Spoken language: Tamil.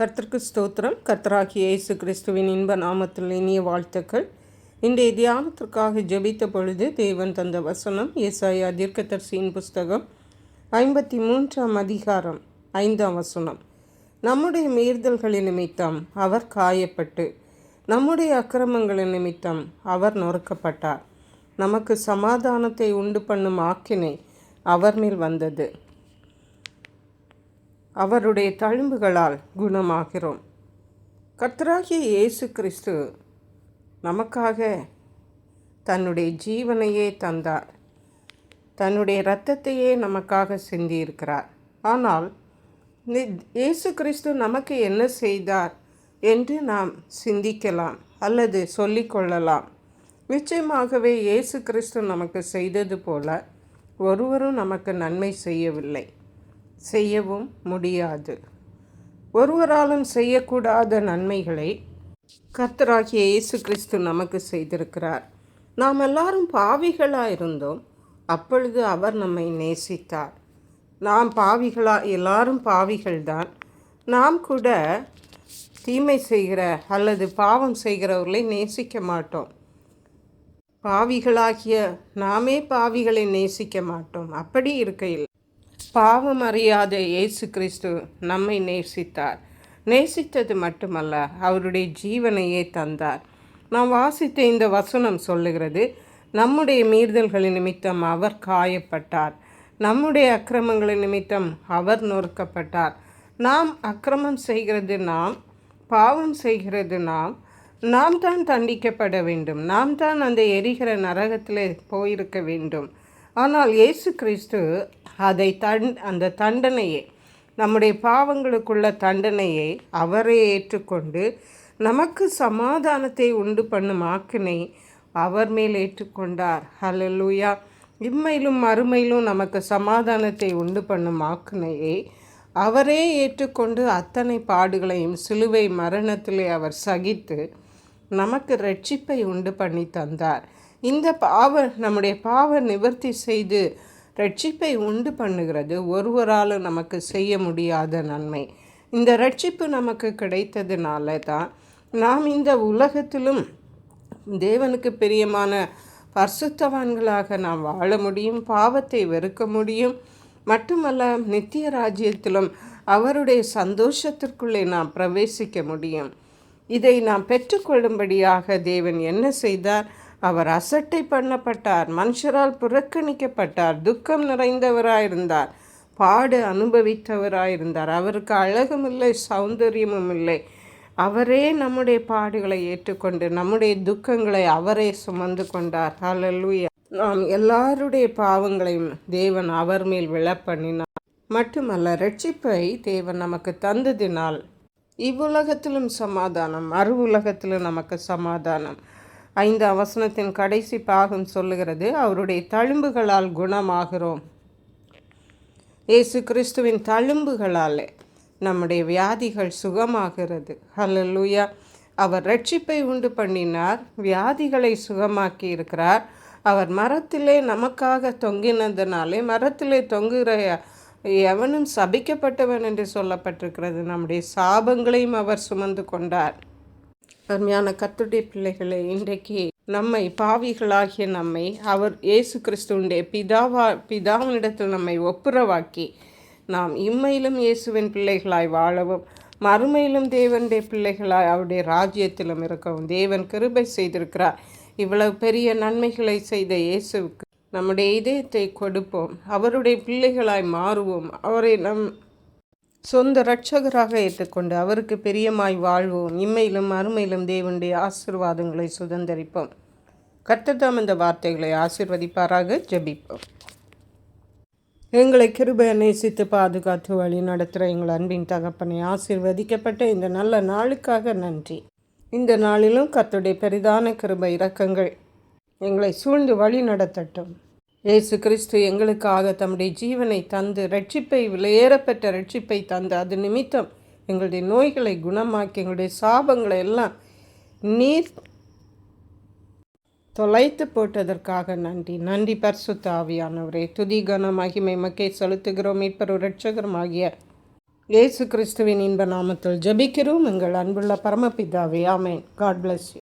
கர்த்தருக்கு ஸ்தோத்திரம். கர்த்தராகிய இயேசு கிறிஸ்துவின் இன்ப நாமத்தில் இனிய வாழ்த்துக்கள். இன்றைய தியானத்திற்காக ஜெபித்த பொழுது தேவன் தந்த வசனம் ஏசாயா தீர்க்கதர்சியின் புஸ்தகம் ஐம்பத்தி மூன்றாம் அதிகாரம் ஐந்தாம் வசனம். நம்முடைய மீறுதல்களின் நிமித்தம் அவர் காயப்பட்டு நம்முடைய அக்கிரமங்களின் நிமித்தம் அவர் நொறுக்கப்பட்டார். நமக்கு சமாதானத்தை உண்டு பண்ணும் ஆக்கினை அவர் மேல் வந்தது. அவருடைய தழும்புகளால் குணமாகிறோம். கர்த்தராகிய இயேசு கிறிஸ்து நமக்காக தன்னுடைய ஜீவனையே தந்தார். தன்னுடைய இரத்தத்தையே நமக்காக சிந்தியிருக்கிறார். ஆனால் இயேசு கிறிஸ்து நமக்கு என்ன செய்தார் என்று நாம் சிந்திக்கலாம் அல்லது சொல்லிக்கொள்ளலாம் நிச்சயமாகவே இயேசு கிறிஸ்து நமக்கு செய்தது போல ஒருவரும் நமக்கு நன்மை செய்யவில்லை. செய்யவும் முடியாது. ஒருவராலும் செய்யக்கூடாத நன்மைகளை கர்த்தராகிய இயேசு கிறிஸ்து நமக்கு செய்திருக்கிறார். நாம் எல்லாரும் பாவிகளாக இருந்தோம் அப்பொழுது அவர் நம்மை நேசித்தார். நாம் பாவிகளா எல்லாரும் பாவிகள்தான். நாம் கூட தீமை செய்கிற அல்லது பாவம் செய்கிறவர்களை நேசிக்க மாட்டோம். பாவிகளாகிய நாமே பாவிகளை நேசிக்க மாட்டோம். அப்படி இருக்கையில் பாவம் அறியாத இயேசு கிறிஸ்து நம்மை நேசித்தார். நேசித்தது மட்டுமல்ல அவருடைய ஜீவனையே தந்தார். நாம் வாசித்த இந்த வசனம் சொல்லுகிறது நம்முடைய மீறுதல்களின் நிமித்தம் அவர் காயப்பட்டார். நம்முடைய அக்கிரமங்களின் நிமித்தம் அவர் நொறுக்கப்பட்டார். நாம் அக்கிரமம் செய்கிறது நாம் பாவம் செய்கிறது நாம். நாம் தான் தண்டிக்கப்பட வேண்டும். நாம் தான் அந்த எரிகிற நரகத்தில் போயிருக்க வேண்டும். ஆனால் இயேசு கிறிஸ்து அதை தன் அந்த தண்டனையை நம்முடைய பாவங்களுக்குள்ள தண்டனையை அவரே ஏற்றுக்கொண்டு நமக்கு சமாதானத்தை உண்டு பண்ணும் ஆக்கினை அவர் மேல் ஏற்றுக்கொண்டார். ஹலலூயா இம்மையிலும் மறுமையிலும் நமக்கு சமாதானத்தை உண்டு பண்ணும் ஆக்கினையை அவரே ஏற்றுக்கொண்டு அத்தனை பாடுகளையும் சிலுவை மரணத்திலே அவர் சகித்து நமக்கு ரட்சிப்பை உண்டு பண்ணி தந்தார். இந்த பாவ நம்முடைய பாவ நிவர்த்தி செய்து ரட்சிப்பை உண்டு பண்ணுகிறது. ஒருவராலும் நமக்கு செய்ய முடியாத நன்மை. இந்த ரட்சிப்பு நமக்கு கிடைத்ததுனால தான் நாம் இந்த உலகத்திலும் தேவனுக்கு பிரியமான பரிசுத்தவான்களாக நாம் வாழ முடியும் பாவத்தை வெறுக்க முடியும். மட்டுமல்ல நித்திய ராஜ்யத்திலும் அவருடைய சந்தோஷத்திற்குள்ளே நாம் பிரவேசிக்க முடியும். இதை நாம் பெற்றுக்கொள்ளும்படியாக தேவன் என்ன செய்தார்? அவர் அசட்டை பண்ணப்பட்டார் மனுஷரால் புறக்கணிக்கப்பட்டார் துக்கம் நிறைந்தவராயிருந்தார் பாடு அனுபவித்தவராயிருந்தார். அவருக்கு அழகும் இல்லை சௌந்தரியமும் இல்லை. அவரே நம்முடைய பாடுகளை ஏற்றுக்கொண்டு நம்முடைய துக்கங்களை அவரே சுமந்து கொண்டார். ஹலல்லூயா நாம் எல்லாருடைய பாவங்களையும் தேவன் அவர் மேல் விழப்பண்ணினார். மட்டுமல்ல ரட்சிப்பை தேவன் நமக்கு தந்ததினால் இவ்வுலகத்திலும் சமாதானம் அரு உலகத்திலும் நமக்கு சமாதானம். ஐந்து அவசனத்தின் கடைசி பாகம் சொல்லுகிறது அவருடைய தழும்புகளால் குணமாகிறோம். இயேசு கிறிஸ்துவின் தழும்புகளாலே நம்முடைய வியாதிகள் சுகமாகிறது. ஹலலூயா அவர் ரட்சிப்பை உண்டு பண்ணினார் வியாதிகளை சுகமாக்கி இருக்கிறார். அவர் மரத்திலே நமக்காக தொங்கினதனாலே மரத்திலே தொங்குகிற எவனும் சபிக்கப்பட்டவன் என்று சொல்லப்பட்டிருக்கிறது. நம்முடைய சாபங்களையும் அவர் சுமந்து கொண்டார். அருமையான கத்துடைய பிள்ளைகளை இன்றைக்கு நம்மை பாவிகளாகிய நம்மை அவர் இயேசு கிறிஸ்துவனுடைய பிதாவா பிதாவினிடத்தில் நம்மை ஒப்புரவாக்கி நாம் இம்மையிலும் இயேசுவின் பிள்ளைகளாய் வாழவும் மறுமையிலும் தேவனுடைய பிள்ளைகளாய் அவருடைய ராஜ்யத்திலும் இருக்கவும் தேவன் கிருபை செய்திருக்கிறார். இவ்வளவு பெரிய நன்மைகளை செய்த இயேசுவுக்கு நம்முடைய இதயத்தை கொடுப்போம். அவருடைய பிள்ளைகளாய் மாறுவோம். அவரை நம் சொந்த இரட்சகராக ஏற்றுக்கொண்டு அவருக்கு பெரியமாய் வாழ்வோம். இம்மையிலும் அருமையிலும் தேவனுடைய ஆசீர்வாதங்களை சுதந்தரிப்போம். கர்த்ததாம் இந்த வார்த்தைகளை ஆசிர்வதிப்பாராக. ஜெபிப்போம். எங்களை கிருபை நேசித்து பாதுகாத்து வழி நடத்துகிற எங்கள் அன்பின் தகப்பனை ஆசீர்வதிக்கப்பட்ட இந்த நல்ல நாளுக்காக நன்றி. இந்த நாளிலும் கத்துடைய பெரிதான கிருபை இரக்கங்கள் எங்களை சூழ்ந்து வழி நடத்தட்டும். இயேசு கிறிஸ்து எங்களுக்காக தம்முடைய ஜீவனை தந்து ரட்சிப்பை விலையேறப்பெற்ற ரட்சிப்பை தந்து அது நிமித்தம் எங்களுடைய நோய்களை குணமாக்கி எங்களுடைய சாபங்களை எல்லாம் நீர் தொலைத்து போட்டதற்காக நன்றி. நன்றி பரிசுத்த ஆவியானவரே. துதி கன மகிமை மக்கை செலுத்துகிறோம். மீட்பர் இரட்சகரும் ஆகிய இயேசு கிறிஸ்துவின் இன்ப நாமத்தில் ஜபிக்கிறோம். எங்கள் அன்புள்ள பரமபிதாவே ஆமேன். God bless you